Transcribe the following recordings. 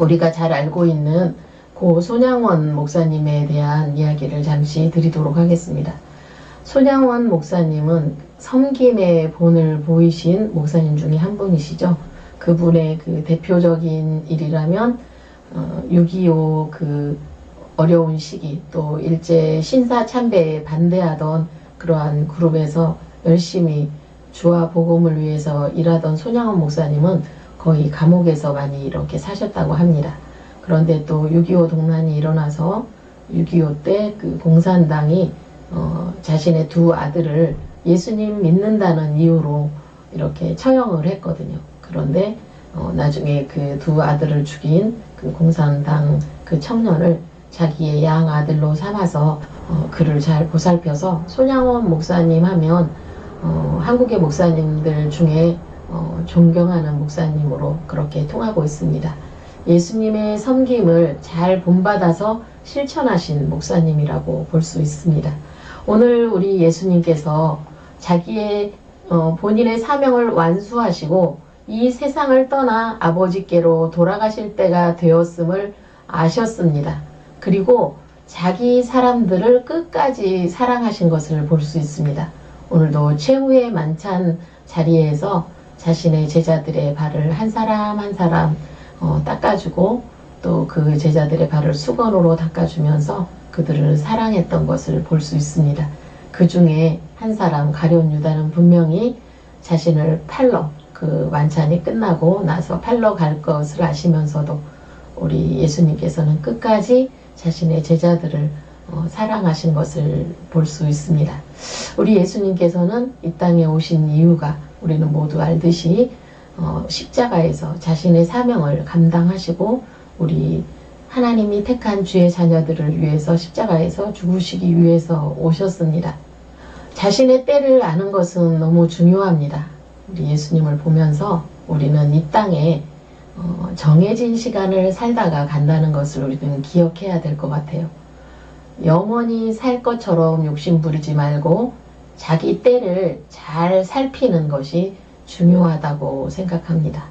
우리가 잘 알고 있는 고 손양원 목사님에 대한 이야기를 잠시 드리도록 하겠습니다. 손양원 목사님은 섬김의 본을 보이신 목사님 중에 한 분이시죠. 그분의 그 대표적인 일이라면 어, 6.25 그 어려운 시기 또 일제 신사 참배에 반대하던 그러한 그룹에서 열심히 주와 복음을 위해서 일하던 손양원 목사님은 거의 감옥에서 많이 이렇게 사셨다고 합니다. 그런데 또 6.25 동란이 일어나서 6.25 때 그 공산당이 어, 자신의 두 아들을 예수님 믿는다는 이유로 이렇게 처형을 했거든요. 그런데 어, 나중에 그 두 아들을 죽인 그 공산당 그 청년을 자기의 양 아들로 삼아서 어, 그를 잘 보살펴서 손양원 목사님 하면 어, 한국의 목사님들 중에 어, 존경하는 목사님으로 그렇게 통하고 있습니다. 예수님의 섬김을 잘 본받아서 실천하신 목사님이라고 볼 수 있습니다. 오늘 우리 예수님께서 자기의 어, 본인의 사명을 완수하시고 이 세상을 떠나 아버지께로 돌아가실 때가 되었음을 아셨습니다. 그리고 자기 사람들을 끝까지 사랑하신 것을 볼 수 있습니다. 오늘도 최후의 만찬 자리에서 자신의 제자들의 발을 한 사람 한 사람 어, 닦아주고 또 그 제자들의 발을 수건으로 닦아주면서 그들을 사랑했던 것을 볼 수 있습니다. 그 중에 한 사람 가룟 유다는 분명히 자신을 팔러 그 만찬이 끝나고 나서 팔러 갈 것을 아시면서도 우리 예수님께서는 끝까지 자신의 제자들을 어, 사랑하신 것을 볼 수 있습니다. 우리 예수님께서는 이 땅에 오신 이유가 우리는 모두 알듯이 어, 십자가에서 자신의 사명을 감당하시고 우리 하나님이 택한 주의 자녀들을 위해서 십자가에서 죽으시기 위해서 오셨습니다. 자신의 때를 아는 것은 너무 중요합니다. 우리 예수님을 보면서 우리는 이 땅에 어, 정해진 시간을 살다가 간다는 것을 우리는 기억해야 될 것 같아요. 영원히 살 것처럼 욕심 부리지 말고 자기 때를 잘 살피는 것이 중요하다고 생각합니다.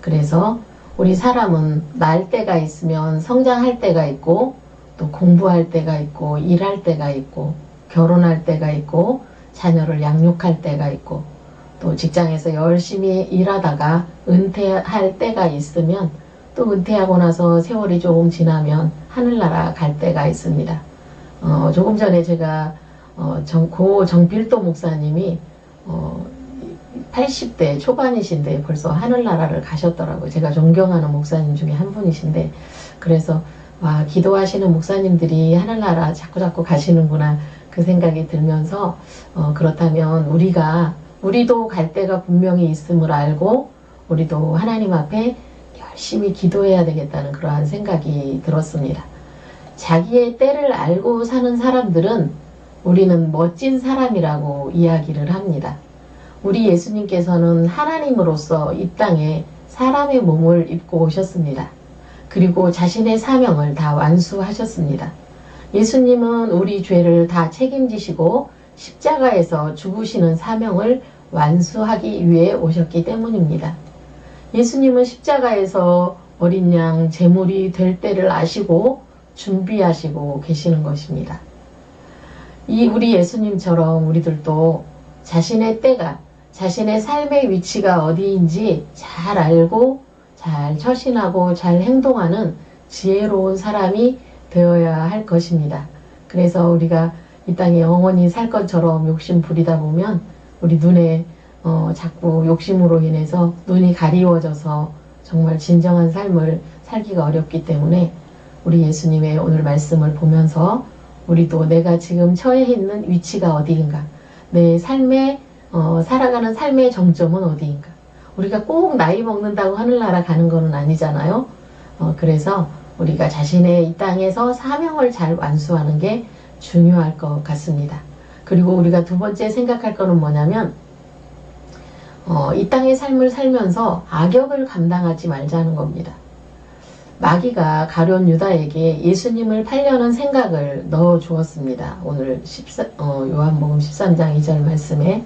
그래서 우리 사람은 날 때가 있으면 성장할 때가 있고 또 공부할 때가 있고 일할 때가 있고 결혼할 때가 있고 자녀를 양육할 때가 있고 또 직장에서 열심히 일하다가 은퇴할 때가 있으면 또 은퇴하고 나서 세월이 조금 지나면 하늘나라 갈 때가 있습니다. 어, 조금 전에 제가 어, 정, 고 정필도 목사님이 어, 80대 초반이신데 벌써 하늘나라를 가셨더라고요. 제가 존경하는 목사님 중에 한 분이신데 그래서 와 기도하시는 목사님들이 하늘나라 자꾸 자꾸 가시는구나 그 생각이 들면서 어, 그렇다면 우리가 우리도 갈 때가 분명히 있음을 알고 우리도 하나님 앞에 열심히 기도해야 되겠다는 그러한 생각이 들었습니다. 자기의 때를 알고 사는 사람들은 우리는 멋진 사람이라고 이야기를 합니다. 우리 예수님께서는 하나님으로서 이 땅에 사람의 몸을 입고 오셨습니다. 그리고 자신의 사명을 다 완수하셨습니다. 예수님은 우리 죄를 다 책임지시고 십자가에서 죽으시는 사명을 완수하기 위해 오셨기 때문입니다. 예수님은 십자가에서 어린 양 제물이 될 때를 아시고 준비하시고 계시는 것입니다. 이 우리 예수님처럼 우리들도 자신의 때가 자신의 삶의 위치가 어디인지 잘 알고 잘 처신하고 잘 행동하는 지혜로운 사람이 되어야 할 것입니다. 그래서 우리가 이 땅에 영원히 살 것처럼 욕심 부리다 보면 우리 눈에 어, 자꾸 욕심으로 인해서 눈이 가리워져서 정말 진정한 삶을 살기가 어렵기 때문에 우리 예수님의 오늘 말씀을 보면서 우리도 내가 지금 처해 있는 위치가 어디인가 내 삶의 어, 살아가는 삶의 정점은 어디인가 우리가 꼭 나이 먹는다고 하늘나라 가는 거는 아니잖아요. 어, 그래서 우리가 자신의 이 땅에서 사명을 잘 완수하는 게 중요할 것 같습니다. 그리고 우리가 두 번째 생각할 거는 뭐냐면 어, 이 땅의 삶을 살면서 악역을 감당하지 말자는 겁니다. 마귀가 가룟 유다에게 예수님을 팔려는 생각을 넣어 주었습니다. 오늘 14, 어, 요한복음 13장 2절 말씀에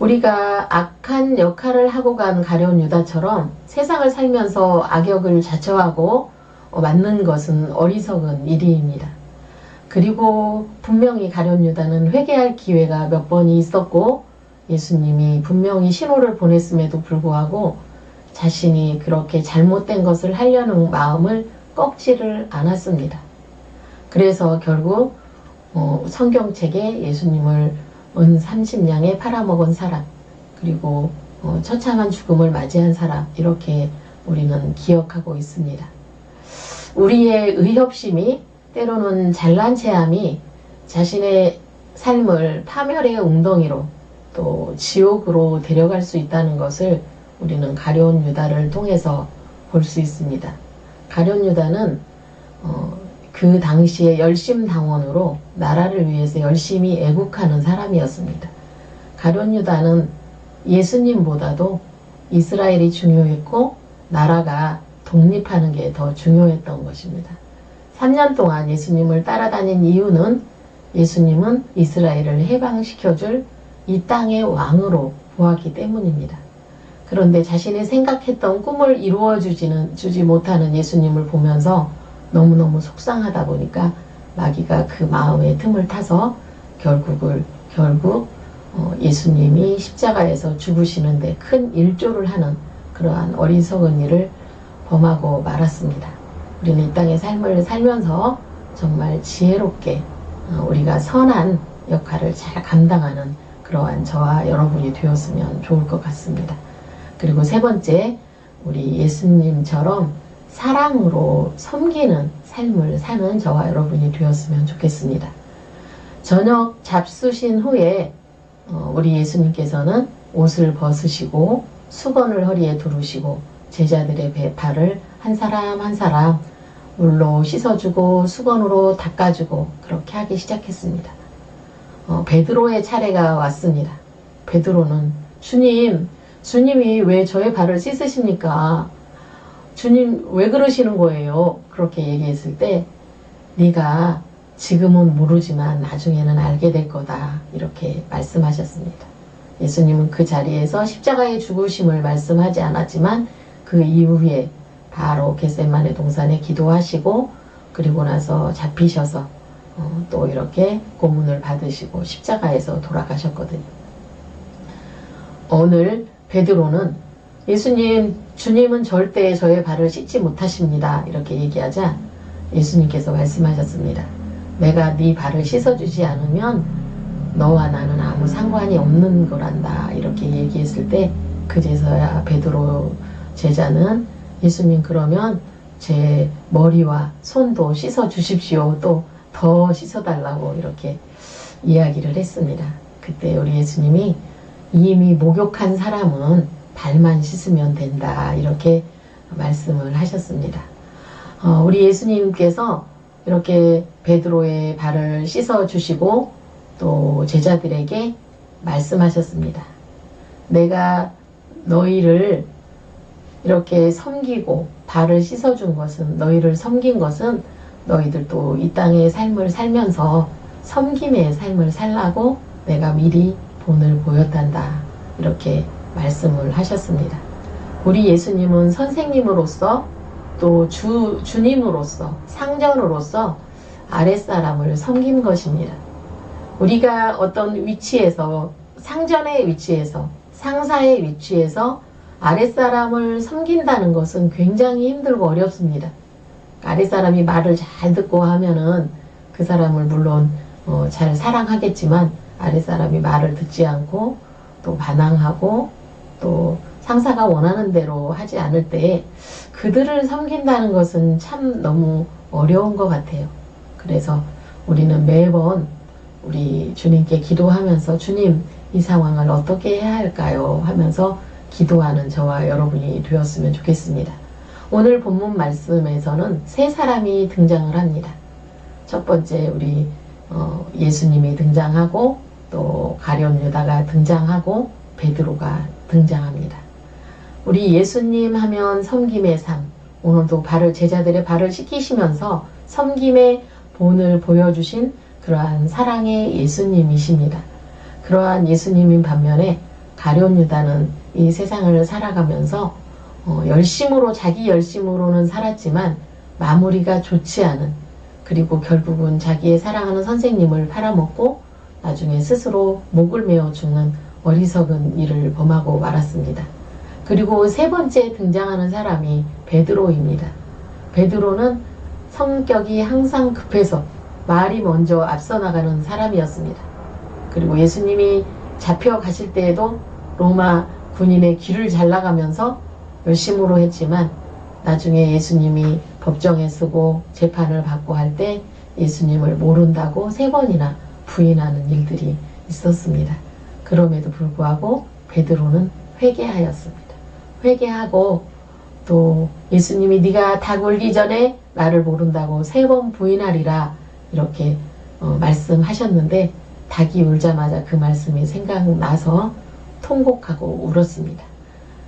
우리가 악한 역할을 하고 간 가룟 유다처럼 세상을 살면서 악역을 자처하고 어, 맞는 것은 어리석은 일이입니다. 그리고 분명히 가룟 유다는 회개할 기회가 몇 번이 있었고 예수님이 분명히 신호를 보냈음에도 불구하고 자신이 그렇게 잘못된 것을 하려는 마음을 꺾지를 않았습니다. 그래서 결국 어, 성경책에 예수님을 은 30냥에 팔아먹은 사람 그리고 어, 처참한 죽음을 맞이한 사람 이렇게 우리는 기억하고 있습니다. 우리의 의협심이 때로는 잘난 체함이 자신의 삶을 파멸의 웅덩이로 또 지옥으로 데려갈 수 있다는 것을 우리는 가룟 유다를 통해서 볼 수 있습니다. 가룟 유다는 어, 그 당시에 열심 당원으로 나라를 위해서 열심히 애국하는 사람이었습니다. 가룟 유다는 예수님보다도 이스라엘이 중요했고 나라가 독립하는 게 더 중요했던 것입니다. 3년 동안 예수님을 따라다닌 이유는 예수님은 이스라엘을 해방시켜줄 이 땅의 왕으로 보았기 때문입니다. 그런데 자신이 생각했던 꿈을 이루어 주지는 주지 못하는 예수님을 보면서 너무너무 속상하다 보니까 마귀가 그 마음의 틈을 타서 결국을 결국 어, 예수님이 십자가에서 죽으시는데 큰 일조를 하는 그러한 어리석은 일을 범하고 말았습니다. 우리는 이 땅의 삶을 살면서 정말 지혜롭게 어, 우리가 선한 역할을 잘 감당하는 그러한 저와 여러분이 되었으면 좋을 것 같습니다. 그리고 세 번째, 우리 예수님처럼 사랑으로 섬기는 삶을 사는 저와 여러분이 되었으면 좋겠습니다. 저녁 잡수신 후에 어, 우리 예수님께서는 옷을 벗으시고 수건을 허리에 두르시고 제자들의 배- 발을 한 사람 한 사람 물로 씻어주고 수건으로 닦아주고 그렇게 하기 시작했습니다. 어, 베드로의 차례가 왔습니다. 베드로는 주님, 주님이 왜 저의 발을 씻으십니까? 주님 왜 그러시는 거예요? 그렇게 얘기했을 때 네가 지금은 모르지만 나중에는 알게 될 거다 이렇게 말씀하셨습니다. 예수님은 그 자리에서 십자가의 죽으심을 말씀하지 않았지만 그 이후에 바로 겟세만의 동산에 기도하시고 그리고 나서 잡히셔서 어, 또 이렇게 고문을 받으시고 십자가에서 돌아가셨거든요. 오늘 베드로는 예수님, 주님은 절대 저의 발을 씻지 못하십니다. 이렇게 얘기하자 예수님께서 말씀하셨습니다. 내가 네 발을 씻어주지 않으면 너와 나는 아무 상관이 없는 거란다. 이렇게 얘기했을 때 그제서야 베드로 제자는 예수님 그러면 제 머리와 손도 씻어 주십시오. 또 더 씻어 달라고 이렇게 이야기를 했습니다. 그때 우리 예수님이 이미 목욕한 사람은 발만 씻으면 된다. 이렇게 말씀을 하셨습니다. 어, 우리 예수님께서 이렇게 베드로의 발을 씻어 주시고 또 제자들에게 말씀하셨습니다. 내가 너희를 이렇게 섬기고 발을 씻어 준 것은 너희를 섬긴 것은 너희들도 이 땅의 삶을 살면서 섬김의 삶을 살라고 내가 미리 본을 보였단다. 이렇게 말씀을 하셨습니다. 우리 예수님은 선생님으로서 또 주, 주님으로서 상전으로서 아랫사람을 섬긴 것입니다. 우리가 어떤 위치에서 상전의 위치에서 상사의 위치에서 아랫사람을 섬긴다는 것은 굉장히 힘들고 어렵습니다. 아랫사람이 말을 잘 듣고 하면은 그 사람을 물론 어, 잘 사랑하겠지만 아랫사람이 말을 듣지 않고 또 반항하고 또 상사가 원하는 대로 하지 않을 때 그들을 섬긴다는 것은 참 너무 어려운 것 같아요. 그래서 우리는 매번 우리 주님께 기도하면서 주님 이 상황을 어떻게 해야 할까요? 하면서 기도하는 저와 여러분이 되었으면 좋겠습니다. 오늘 본문 말씀에서는 세 사람이 등장을 합니다. 첫 번째 우리 어, 예수님이 등장하고 또 가룟 유다가 등장하고 베드로가 등장합니다. 우리 예수님 하면 섬김의 삶, 오늘도 발을 제자들의 발을 씻기시면서 섬김의 본을 보여주신 그러한 사랑의 예수님이십니다. 그러한 예수님인 반면에 가룟 유다는 이 세상을 살아가면서 어, 열심으로 자기 열심으로는 살았지만 마무리가 좋지 않은 그리고 결국은 자기의 사랑하는 선생님을 팔아먹고 나중에 스스로 목을 메어 죽는 어리석은 일을 범하고 말았습니다. 그리고 세 번째 등장하는 사람이 베드로입니다. 베드로는 성격이 항상 급해서 말이 먼저 앞서 나가는 사람이었습니다. 그리고 예수님이 잡혀가실 때에도 로마 군인의 길을 잘 나가면서 열심으로 했지만 나중에 예수님이 법정에 쓰고 재판을 받고 할 때 예수님을 모른다고 세 번이나 부인하는 일들이 있었습니다. 그럼에도 불구하고 베드로는 회개하였습니다. 회개하고 또 예수님이 네가 닭 울기 전에 나를 모른다고 세 번 부인하리라 이렇게 어, 말씀하셨는데 닭이 울자마자 그 말씀이 생각나서 통곡하고 울었습니다.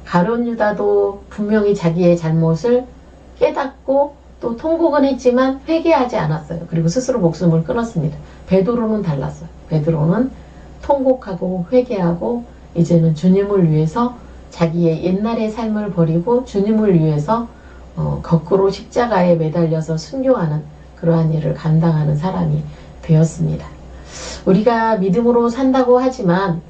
가론 유다도 분명히 자기의 잘못을 깨닫고 또 통곡은 했지만 회개하지 않았어요. 그리고 스스로 목숨을 끊었습니다. 베드로는 달랐어요. 베드로는 통곡하고 회개하고 이제는 주님을 위해서 자기의 옛날의 삶을 버리고 주님을 위해서 어, 거꾸로 십자가에 매달려서 순교하는 그러한 일을 감당하는 사람이 되었습니다. 우리가 믿음으로 산다고 하지만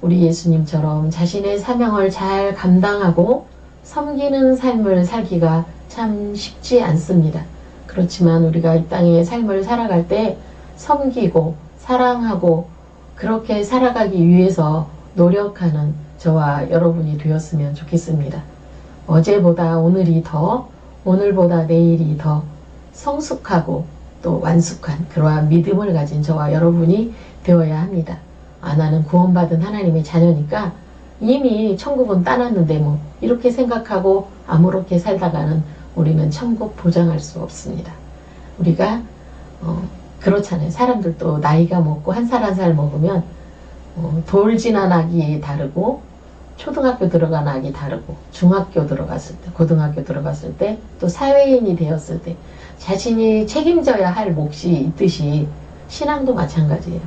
우리 예수님처럼 자신의 사명을 잘 감당하고 섬기는 삶을 살기가 참 쉽지 않습니다. 그렇지만 우리가 이 땅의 삶을 살아갈 때 섬기고 사랑하고 그렇게 살아가기 위해서 노력하는 저와 여러분이 되었으면 좋겠습니다. 어제보다 오늘이 더, 오늘보다 내일이 더 성숙하고 또 완숙한 그러한 믿음을 가진 저와 여러분이 되어야 합니다. 아, 나는 구원받은 하나님의 자녀니까 이미 천국은 따놨는데 뭐 이렇게 생각하고 아무렇게 살다가는 우리는 천국 보장할 수 없습니다. 우리가 어, 그렇잖아요. 사람들도 나이가 먹고 한살 한 살 먹으면 어, 돌 지난 아기 다르고 초등학교 들어간 아기 다르고 중학교 들어갔을 때 고등학교 들어갔을 때 또 사회인이 되었을 때 자신이 책임져야 할 몫이 있듯이 신앙도 마찬가지예요.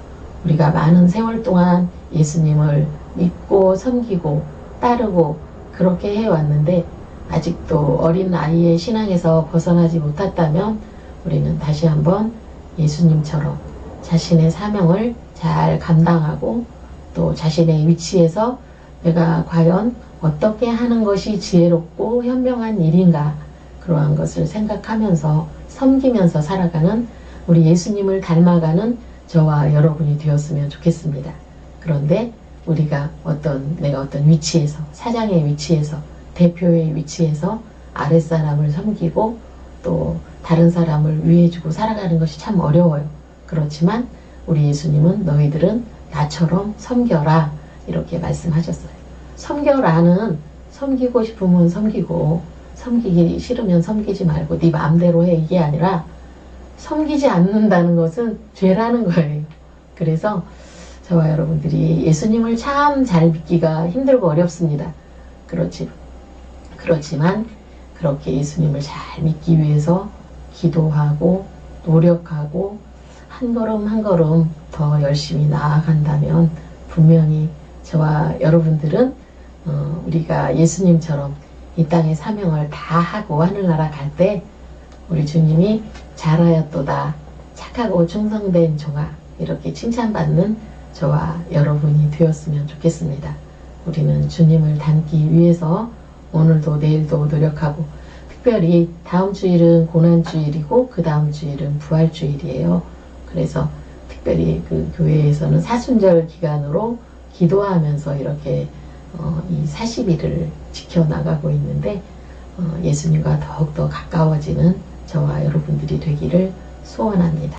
우리가 많은 세월 동안 예수님을 믿고 섬기고 따르고 그렇게 해왔는데 아직도 어린 아이의 신앙에서 벗어나지 못했다면 우리는 다시 한번 예수님처럼 자신의 사명을 잘 감당하고 또 자신의 위치에서 내가 과연 어떻게 하는 것이 지혜롭고 현명한 일인가 그러한 것을 생각하면서 섬기면서 살아가는 우리 예수님을 닮아가는 저와 여러분이 되었으면 좋겠습니다. 그런데 우리가 어떤 내가 어떤 위치에서 사장의 위치에서 대표의 위치에서 아랫사람을 섬기고 또 다른 사람을 위해주고 살아가는 것이 참 어려워요. 그렇지만 우리 예수님은 너희들은 나처럼 섬겨라 이렇게 말씀하셨어요. 섬겨라는 섬기고 싶으면 섬기고 섬기기 싫으면 섬기지 말고 네 마음대로 해 이게 아니라 섬기지 않는다는 것은 죄라는 거예요. 그래서 저와 여러분들이 예수님을 참 잘 믿기가 힘들고 어렵습니다. 그렇지. 그렇지만 그렇게 예수님을 잘 믿기 위해서 기도하고 노력하고 한 걸음 한 걸음 더 열심히 나아간다면 분명히 저와 여러분들은 어, 우리가 예수님처럼 이 땅의 사명을 다 하고 하늘나라 갈 때 우리 주님이 잘하였도다 착하고 충성된 종아 이렇게 칭찬받는 저와 여러분이 되었으면 좋겠습니다. 우리는 주님을 닮기 위해서 오늘도 내일도 노력하고 특별히 다음 주일은 고난주일이고 그 다음 주일은 부활주일이에요. 그래서 특별히 그 교회에서는 사순절 기간으로 기도하면서 이렇게 어, 이 40일을 지켜나가고 있는데 어, 예수님과 더욱더 가까워지는 저와 여러분들이 되기를 소원합니다.